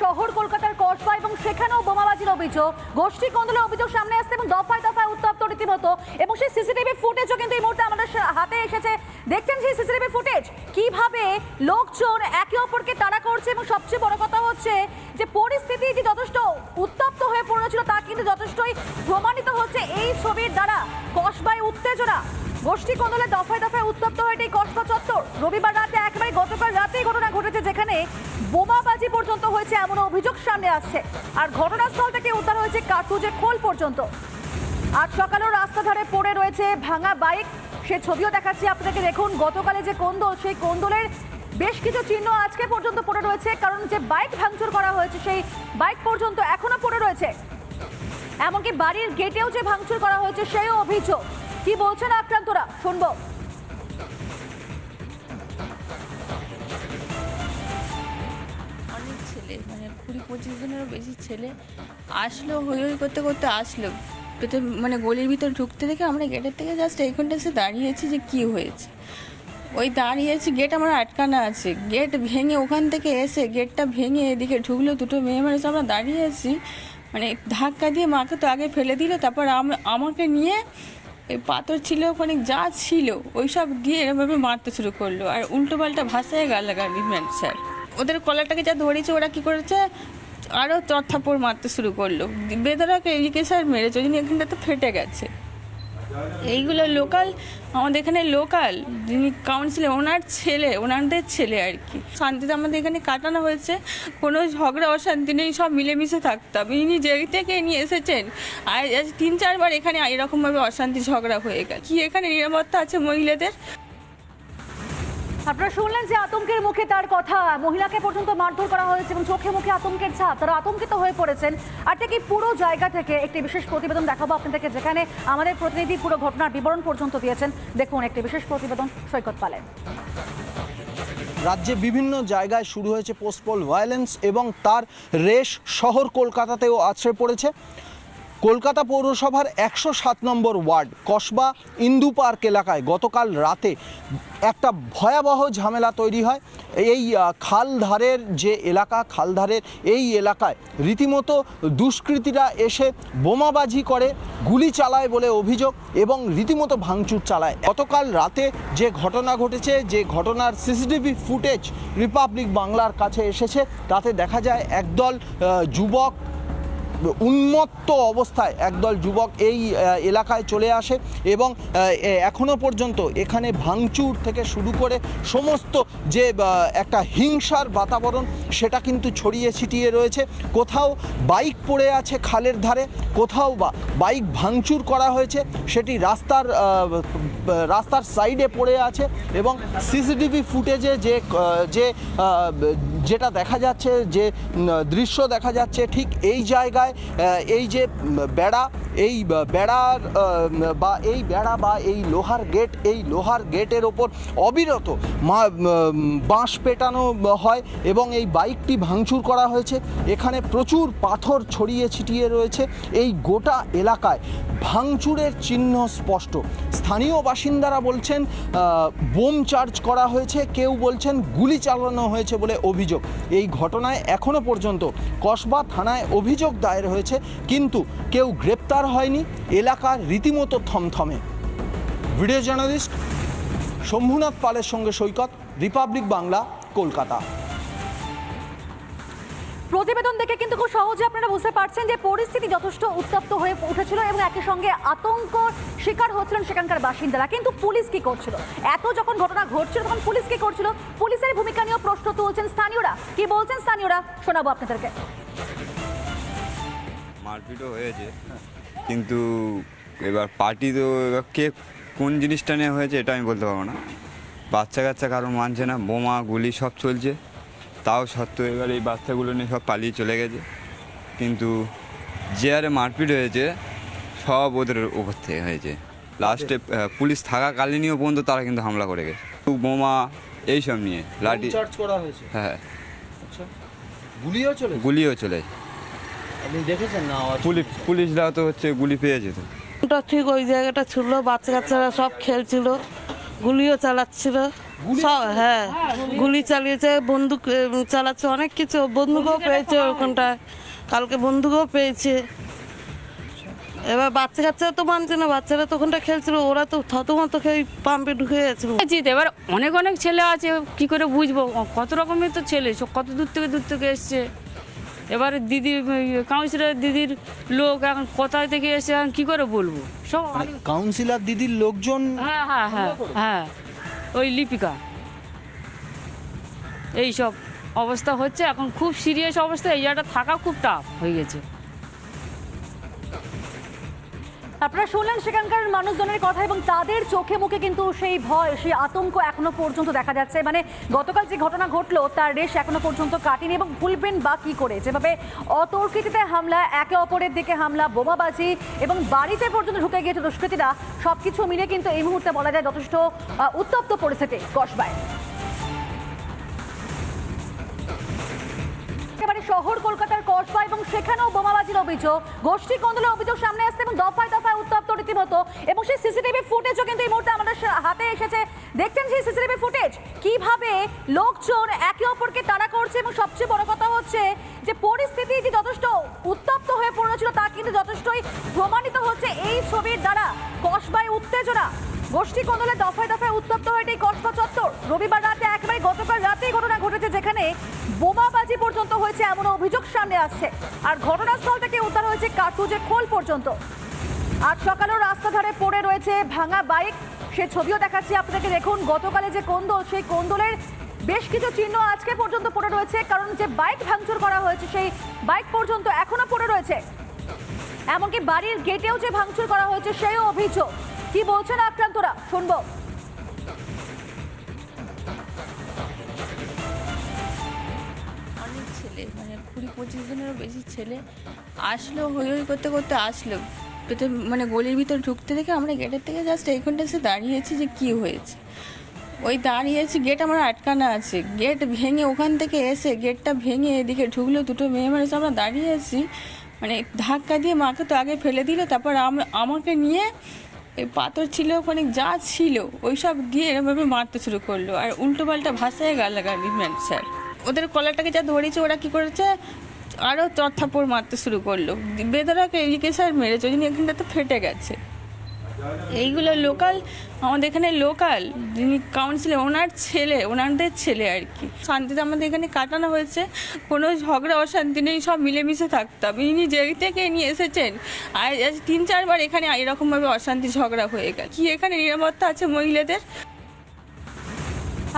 শহর, কলকাতার কসবা এবং সেখানেও বোমাবাজির অভিযোগ। গোষ্ঠী কন্দলের অভিযোগ সামনে আসছে এবং দফায় দফায় উত্তপ্ত রীতিমতো। এবং সেই সিসিটিভি ফুটেজও কিন্তু এই মুহূর্তে আমাদের হাতে এসেছে। দেখছেন সেই সিসিটিভি ফুটেজ? কীভাবে লোকজন একে অপরকে তাড়া করছে এবং সবচেয়ে বড় কথা হচ্ছে যে পরিস্থিতি যে যথেষ্ট উত্তপ্ত হয়ে পড়েছিল তা কিন্তু যথেষ্টই প্রমাণিত হচ্ছে এই ছবির দ্বারা। কসবায় উত্তেজনা গোষ্ঠী কন্দলে দফায় দফায় উত্তপ্ত হয়ে এই কসবা চত্বর। রবিবার রাতে একেবারে গতকাল রাতেই ঘটনা ঘটেছে যেখানে বোমাবাজি পর্যন্ত হয়েছে এমন অভিযোগ সামনে আসছে। আর ঘটনাস্থল থেকে উদ্ধার হয়েছে কার্তুজের খোল পর্যন্ত। আজ সকালেও রাস্তা ধারে পড়ে রয়েছে ভাঙা বাইক। সে ছবিও দেখাচ্ছি আপনাকে। দেখুন, গতকালে যে কোন্দল, সেই কোন্দলের বেশ কিছু চিহ্ন আজকে পর্যন্ত পড়ে রয়েছে। কারণ যে বাইক ভাঙচুর করা হয়েছে, সেই বাইক পর্যন্ত এখনও পড়ে রয়েছে। এমনকি বাড়ির গেটেও যে ভাঙচুর করা হয়েছে সেই অভিযোগ। কি বলছেন আক্রান্তরা? শুনব। অনেক ছেলে মানে কুড়ি পঁচিশ জনেরও বেশি ছেলে আসলো, হই হই করতে করতে আসলো। পেটে মানে গলির ভিতর ঢুকতে দেখে আমরা গেটের থেকে জাস্ট এইখানটা এসে দাঁড়িয়েছি যে কি হয়েছে। ওই দাঁড়িয়েছি গেট আমার আটকানো আছে। গেট ভেঙে ওখান থেকে এসে গেটটা ভেঙে এদিকে ঢুকলো দুটো মেয়ে মানুষ। আমরা দাঁড়িয়ে আছি মানে ধাক্কা দিয়ে মাকে তো আগে ফেলে দিল, তারপর আম- আমাকে নিয়ে এই পাথর ছিল, ওখানে যা ছিল ওই সব গিয়ে এরমভাবে মারতে শুরু করল। আর উল্টো পাল্টা ভাষায় গালাগালি ম্যান স্যার। ওদের কলারটাকে যা ধরেছে, ওরা কি করেছে? আরও চড়থাপড় মারতে শুরু করল। বেদরাকে এদিকে স্যার মেরেছে, ওই জন্য এখানটা তো ফেটে গেছে। এইগুলো লোকাল, আমাদের এখানে লোকাল। যিনি কাউন্সিলর ওনার ছেলে ওনারদের ছেলে আর কি। শান্তিতে আমাদের এখানে কাটানো হয়েছে। কোনো ঝগড়া, অশান্তি নেই, সব মিলেমিশে থাকতাম ইনি যে থেকে নিয়ে এসেছেন, আর তিন চারবার এখানে এরকমভাবে অশান্তি, ঝগড়া হয়ে গেল। কি এখানে নিরাপত্তা আছে মহিলাদের? আপনারা শুনলেন যে আতঙ্কের মুখে তার কথা। মহিলাকে পর্যন্ত মারধর করা হয়েছে এবং চোখে মুখে আতঙ্কের ছাপ। তারা আতঙ্কিত হয়ে পড়েছেন। আর ঠিক পুরো জায়গা থেকে একটি বিশেষ প্রতিবেদন দেখাবো আপনাদেরকে, যেখানে আমাদের প্রতিনিধি পুরো ঘটনার বিবরণ পর্যন্ত দিয়েছেন। দেখুন একটি বিশেষ প্রতিবেদন সৈকত পালেন রাজ্যে বিভিন্ন জায়গায় শুরু হয়েছে পোস্টপল ভায়োলেন্স এবং তার রেশ শহর কলকাতাতেও আছড়ে পড়েছে। কলকাতা পৌরসভার একশো সাত number ward Kasba Indu park এলাকায় গতকাল রাতে একটা ভয়াবহ ঝামেলা তৈরি হয়। এই আহ, খালধারের যে এলাকা খালধারের এই এলাকায় রীতিমতো দুষ্কৃতীরা এসে বোমাবাজি করে গুলি চালায় বলে অভিযোগ এবং রীতিমতো ভাঙচুর চালায়। গতকাল রাতে যে ঘটনা ঘটেছে যে ঘটনার সিসিটিভি ফুটেজ রিপাবলিক বাংলার কাছে এসেছে তাতে দেখা যায় একদল যুবক উন্মত্ত অবস্থায় একদল যুবক এই এলাকায় চলে আসে এবং আহ, এ- এখনও পর্যন্ত এখানে ভাঙচুর থেকে শুরু করে সমস্ত যে একটা হিংসার বাতাবরণ সেটা কিন্তু ছড়িয়ে ছিটিয়ে রয়েছে। কোথাও বাইক পড়ে আছে খালের ধারে কোথাও বা বাইক ভাঙচুর করা হয়েছে সেটি রাস্তার রাস্তার সাইডে পড়ে আছে এবং সিসিটিভি ফুটেজে যে যে যেটা দেখা যাচ্ছে যে দৃশ্য দেখা যাচ্ছে ঠিক এই জায়গায় এই যে বেড়া, এই বেড়ার বা এই বেড়া বা এই লোহার গেট, এই লোহার গেটের ওপর অবিরত বাঁশ পেটানো হয় এবং এই বাইকটি ভাঙচুর করা হয়েছে। এখানে প্রচুর পাথর ছড়িয়ে ছিটিয়ে রয়েছে। এই গোটা এলাকায় ভাঙচুরের চিহ্ন স্পষ্ট। স্থানীয় বাসিন্দারা বলছেন বোম চার্জ করা হয়েছে। কেউ বলছেন, গুলি চালানো হয়েছে বলে অভিযোগ। এই ঘটনায় এখনও পর্যন্ত কসবা থানায় অভিযোগ দায়ের হয়েছে, কিন্তু কেউ গ্রেপ্তার হয়নি। এলাকার রীতিমতো থমথমে। ভিডিও জার্নালিস্ট শম্ভুনাথ পালের সঙ্গে সৈকত, রিপাবলিক বাংলা, কলকাতা। প্রতিবেদন দেখে খুব সহজে আপনারা বুঝতে পারছেন যে পরিস্থিতি যথেষ্ট উত্তপ্ত হয়ে উঠেছিল এবং একই সঙ্গে আতঙ্ক শিকার হচ্ছিলেন সেখানকার বাসিন্দারা। কিন্তু পুলিশ কি করছিল? এত যখন ঘটনা ঘটছিল, তখন পুলিশ কি করছিল? পুলিশের ভূমিকা নিয়েও প্রশ্ন তুলছেন স্থানীয়রা। কি বলছেন স্থানীয়রা? শোনাবো আপনাদেরকে। মারপিটও হয়েছে, কিন্তু এবার পার্টি তো এবার কে কোন জিনিসটা নিয়ে হয়েছে এটা আমি বলতে পারব না। বাচ্চা কাচ্চা কারও মানছে না, বোমা, গুলি সব চলছে। তাও সত্ত্বেও এবার এই বাচ্চাগুলো নিয়ে সব পালিয়ে চলে গেছে। কিন্তু যে আরে মারপিট হয়েছে সব ওদের উপর থেকে হয়েছে। লাস্টে পুলিশ থাকাকালীনও পর্যন্ত তারা কিন্তু হামলা করে গেছে। বোমা এইসব নিয়ে লাঠি। চার্জ করা হয়েছে? হ্যাঁ আচ্ছা। গুলিও চলে গুলিও চলে। আপনি দেখেছেন না? পুলিশ পুলিশরা তো হচ্ছে গুলি পেয়েছে তো। ওটা ঠিক ওই জায়গাটা ছিল বাচ্চা কাচ্চারা সব খেলছিল গুলিও চালাচ্ছিল। হ্যাঁ গুলি চালিয়েছে বন্দুক চালাচ্ছে অনেক কিছু। বন্দুকও পেয়েছে ওখানটায়। কালকে বন্দুকও পেয়েছে। এবার বাচ্চা কাচ্চা তো মানছে না বাচ্চারা তো ওখানটা খেলছিল ওরা তো থতমত খেয়ে পাম্পে ঢুকে গেছে। জিত এবার অনেক অনেক ছেলে আছে কি করে বুঝব? কত রকমের তো ছেলে সব কত দূর থেকে দূর থেকে এসছে। এবারে দিদির কাউন্সিলর দিদির লোক এখন কোথায় থেকে এসে এখন কি করে বলব? সব কাউন্সিলর দিদির লোকজন হ্যাঁ হ্যাঁ হ্যাঁ হ্যাঁ। ওই লিপিকা। এই সব অবস্থা হচ্ছে, এখন খুব সিরিয়াস অবস্থা, এই জায়গাটা থাকা খুব টাফ হয়ে গেছে। আপনারা শুনলেন সেখানকার মানুষজনের কথা এবং তাদের চোখে মুখে কিন্তু সেই ভয়, সেই আতঙ্ক এখনও পর্যন্ত দেখা যাচ্ছে। মানে গতকাল যে ঘটনা ঘটলো, তার রেশ এখনও পর্যন্ত কাটেনি এবং ভুলবেন বা কি করে? যেভাবে অতর্কিতে হামলা, একে অপরের দিকে হামলা, বোমাবাজি এবং বাড়িতে পর্যন্ত ঢুকে গিয়েছে দুষ্কৃতীরা, সবকিছু মিলে কিন্তু এই মুহূর্তে বলা যায় যথেষ্ট উত্তপ্ত পরিস্থিতি কসবায় শহর, কলকাতার কসবা এবং সেখানেও বোমাবাজির অভিযোগ। গোষ্ঠী কন্দলের অভিযোগ সামনে আসছে এবং দফায় দফায় উত্তপ্ত রীতিমতো এবং সেই সিসিটিভি ফুটেজও কিন্তু এই মুহূর্তে আমাদের হাতে এসেছে। দেখছেন সেই সিসিটিভি ফুটেজ? কীভাবে লোকজন একে অপরকে তাড়া করছে এবং সবচেয়ে বড় কথা হচ্ছে যে পরিস্থিতি যে যথেষ্ট উত্তপ্ত হয়ে পড়েছিল তা কিন্তু যথেষ্টই প্রমাণিত হচ্ছে এই ছবির দ্বারা। কসবায় উত্তেজনা। গোষ্ঠী কন্দলে দফায় দফায় উত্তপ্ত হয়ে এই কসবা চত্বর। রবিবার রাতে একেবারে গতকাল রাতেই ঘটনা ঘটেছে যেখানে বোমাবাজি পর্যন্ত হয়েছে এমন অভিযোগ সামনে আসছে। আর ঘটনাস্থল থেকে উদ্ধার হয়েছে কার্তুজের খোল পর্যন্ত। আজ সকালেও রাস্তা ধারে পড়ে রয়েছে ভাঙা বাইক। সে ছবিও দেখাচ্ছি আপনাদেরকে। দেখুন, গতকালে যে কোন্দল, সেই কোন্দলের বেশ কিছু চিহ্ন আজকে পর্যন্ত পড়ে রয়েছে। কারণ যে বাইক ভাঙচুর করা হয়েছে, সেই বাইক পর্যন্ত এখনও পড়ে রয়েছে। এমনকি বাড়ির গেটেও যে ভাঙচুর করা হয়েছে সেই অভিযোগ। কি বলছেন আক্রান্তরা? শুনব। ছেলে মানে কুড়ি পঁচিশ জনেরও বেশি ছেলে। আসলো, হই হই করতে করতে আসলো। পেতে মানে গলির ভিতর ঢুকতে দেখে আমরা গেটের থেকে জাস্ট এইখানটা এসে দাঁড়িয়েছি যে কি হয়েছে। ওই দাঁড়িয়েছি গেট আমার আটকানো আছে। গেট ভেঙে ওখান থেকে এসে গেটটা ভেঙে এদিকে ঢুকলো দুটো মেয়ে মানুষ। আমরা দাঁড়িয়ে আছি মানে ধাক্কা দিয়ে মাকে তো আগে ফেলে দিল, তারপর আম- আমাকে নিয়ে এই পাথর ছিল, ওখানে যা ছিল ওই সব দিয়ে এরমভাবে মারতে শুরু করল। আর উল্টো পাল্টা ভাষায় গালাগালি ম্যান, স্যার। ওদের কলারটাকে যা ধরেছে, ওরা কি করেছে? আরও চড়থাপড় মারতে শুরু করল। বেদরাকে এদিকে স্যার মেরেছে, ওই জন্য এখানটাতে ফেটে গেছে। এইগুলো লোকাল, আমাদের এখানে লোকাল, যিনি কাউন্সিলর ওনার ছেলে, ওনাদের ছেলে আর কি। শান্তিতে আমাদের এখানে কাটানো হয়েছে, কোনো ঝগড়া, অশান্তি নেই, সব মিলেমিশে থাকতাম ইনি যে থেকে নিয়ে এসেছেন আর তিন, চারবার এখানে এরকমভাবে অশান্তি, ঝগড়া হয়ে গেল কি এখানে নিরাপত্তা আছে মহিলাদের?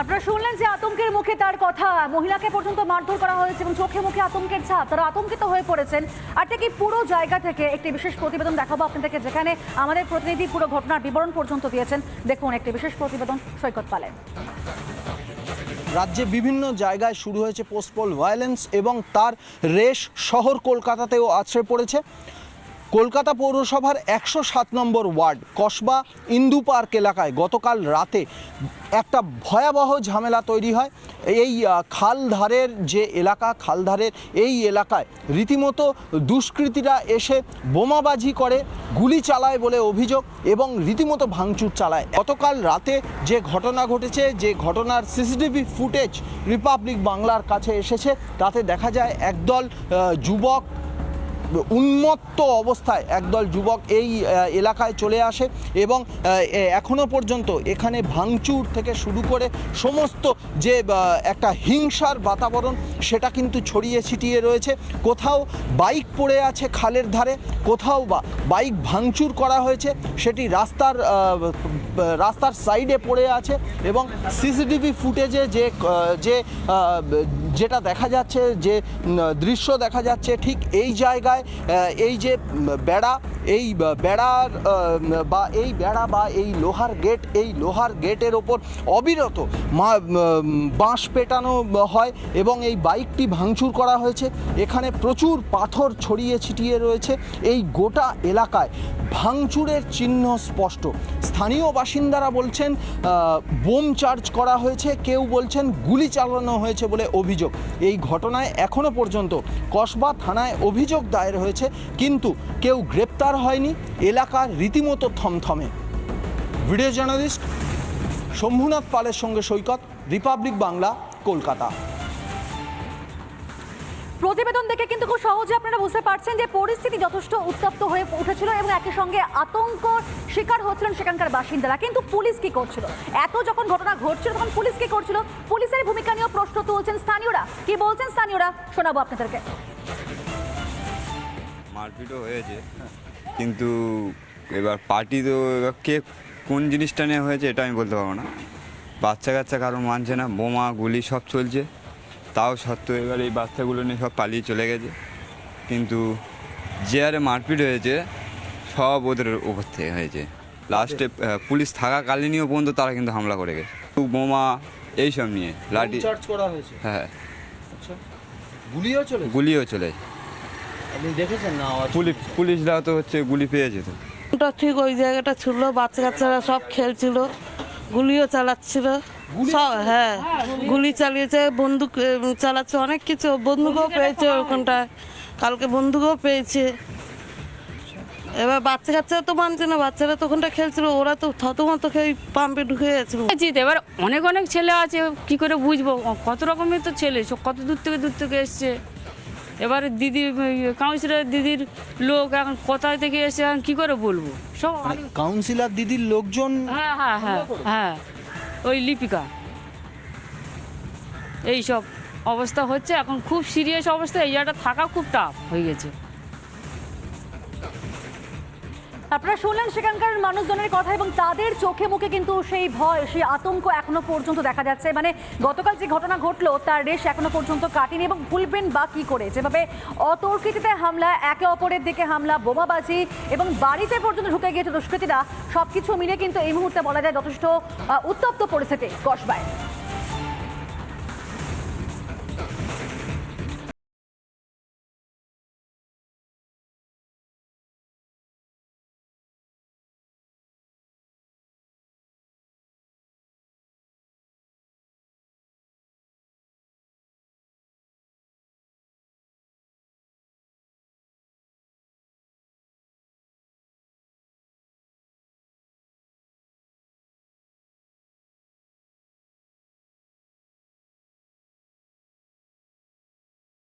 আপনারা শুনলেন যে আতঙ্কের মুখে তার কথা। মহিলাকে পর্যন্ত মারধর করা হয়েছে এবং চোখে মুখে আতঙ্কের ছাপ। তারা আতঙ্কিত হয়ে পড়েছেন। আর ঠিক পুরো জায়গা থেকে একটি বিশেষ প্রতিবেদন দেখাবো আপনাদেরকে, যেখানে আমাদের প্রতিনিধি পুরো ঘটনার বিবরণ পর্যন্ত দিয়েছেন। দেখুন একটি বিশেষ প্রতিবেদন সৈকত পালেন রাজ্যে বিভিন্ন জায়গায় শুরু হয়েছে পোস্টপল ভায়োলেন্স এবং তার রেশ শহর কলকাতাতেও আছড়ে পড়েছে। কলকাতা পৌরসভার একশো সাত number ward Kasba Indu park এলাকায় গতকাল রাতে একটা ভয়াবহ ঝামেলা তৈরি হয়। এই আহ, খালধারের যে এলাকা খালধারের এই এলাকায় রীতিমতো দুষ্কৃতীরা এসে বোমাবাজি করে গুলি চালায় বলে অভিযোগ এবং রীতিমতো ভাঙচুর চালায়। গতকাল রাতে যে ঘটনা ঘটেছে যে ঘটনার সিসিটিভি ফুটেজ রিপাবলিক বাংলার কাছে এসেছে তাতে দেখা যায় একদল যুবক উন্মত্ত অবস্থায় একদল যুবক এই এলাকায় চলে আসে এবং আহ, এ- এখনও পর্যন্ত এখানে ভাঙচুর থেকে শুরু করে সমস্ত যে একটা হিংসার বাতাবরণ সেটা কিন্তু ছড়িয়ে ছিটিয়ে রয়েছে। কোথাও বাইক পড়ে আছে খালের ধারে কোথাও বা বাইক ভাঙচুর করা হয়েছে সেটি রাস্তার রাস্তার সাইডে পড়ে আছে এবং সিসিটিভি ফুটেজে যে যে যেটা দেখা যাচ্ছে যে দৃশ্য দেখা যাচ্ছে ঠিক এই জায়গায় এই যে বেড়া এই বেড়ার বা এই বেড়া বা এই লোহার গেট, এই লোহার গেটের ওপর অবিরত বাঁশ পেটানো হয় এবং এই বাইকটি ভাঙচুর করা হয়েছে। এখানে প্রচুর পাথর ছড়িয়ে ছিটিয়ে রয়েছে। এই গোটা এলাকায় ভাঙচুরের চিহ্ন স্পষ্ট। স্থানীয় বাসিন্দারা বলছেন বোম চার্জ করা হয়েছে। কেউ বলছেন, গুলি চালানো হয়েছে বলে অভিযোগ। এই ঘটনায় এখনও পর্যন্ত কসবা থানায় অভিযোগ দায়ের হয়েছে। কিন্তু কেউ গ্রেপ্তার হয়নি এলাকার রীতিমতো থমথমে। ভিডিও জার্নালিস্ট শম্ভুনাথ পালের সঙ্গে সৈকত রিপাবলিক বাংলা কলকাতা। প্রতিবেদন দেখে কিন্তু খুব সহজে আপনারা বুঝতে পারছেন যে পরিস্থিতি যথেষ্ট উত্তপ্ত হয়ে উঠেছিল এবং একই সঙ্গে আতঙ্ক শিকার হচ্ছিলেন সেখানকার বাসিন্দারা। কিন্তু পুলিশ কি করছিল? এত যখন ঘটনা ঘটছিল তখন পুলিশ কি করছিল? পুলিশের ভূমিকা নিয়েও প্রশ্ন তুলছেন স্থানীয়রা। কি বলছেন স্থানীয়রা? শোনাবো আপনাদেরকে। মারপিটও হয়েছে। কিন্তু এবার পার্টি তো এবার কে কোন জিনিসটা নিয়ে হয়েছে এটা আমি বলতে পারব না। বাচ্চা কাচ্চা কারও মানছে না বোমা গুলি সব চলছে। তাও সত্ত্বেও এবার এই বাচ্চাগুলো নিয়ে সব পালিয়ে চলে গেছে। কিন্তু যে হারে মারপিট হয়েছে সব ওদের উপর থেকে হয়েছে। লাস্টে পুলিশ থাকাকালীনও পর্যন্ত তারা কিন্তু হামলা করে গেছে। বোমা এইসব নিয়ে লাঠি হ্যাঁ। আচ্ছা। গুলিও চলে গুলিও চলেছে। দেখেছেন না? পুলিশ পুলিশরা তো হচ্ছে গুলি পেয়েছে তো ওটা ঠিক ওই জায়গাটা ছিল বাচ্চা কাচ্চারা সব খেলছিল গুলিও চালাচ্ছিল। সব হ্যাঁ গুলি চালিয়েছে বন্দুক চালাচ্ছে অনেক কিছু। বন্দুকও পেয়েছে ওখানটায়। কালকে বন্দুকও পেয়েছে। এবার বাচ্চা কাচ্চারা তো মানছে না বাচ্চারা তো ওখানটা খেলছিল ওরা তো থতমত খেয়ে পাম্পে ঢুকে গেছিল। জিত এবার অনেক অনেক ছেলে আছে কি করে বুঝব? কত রকমের তো ছেলে সব কত দূর থেকে দূর থেকে এসছে? এবার দিদি কাউন্সিলর দিদির লোক এখন কোথায় থেকে এসে এখন কি করে বলব? সব কাউন্সিলর দিদির লোকজন হ্যাঁ হ্যাঁ হ্যাঁ হ্যাঁ ওই লিপিকা। এই সব অবস্থা হচ্ছে এখন খুব সিরিয়াস অবস্থা এই জায়গাটা থাকা খুব টাফ হয়ে গেছে। আপনারা শুনলেন সেখানকার মানুষজনের কথা এবং তাদের চোখে মুখে কিন্তু সেই ভয়, সেই আতঙ্ক এখনও পর্যন্ত দেখা যাচ্ছে। মানে গতকাল যে ঘটনা ঘটলো, তার রেশ এখনও পর্যন্ত কাটেনি এবং ভুলবেন বা কি করে? যেভাবে অতর্কিতে হামলা, একে অপরের দিকে হামলা, বোমাবাজি এবং বাড়িতে পর্যন্ত ঢুকে গিয়েছে দুষ্কৃতীরা, সবকিছু মিলে কিন্তু এই মুহূর্তে বলা যায় যথেষ্ট উত্তপ্ত পরিস্থিতি। কসবায়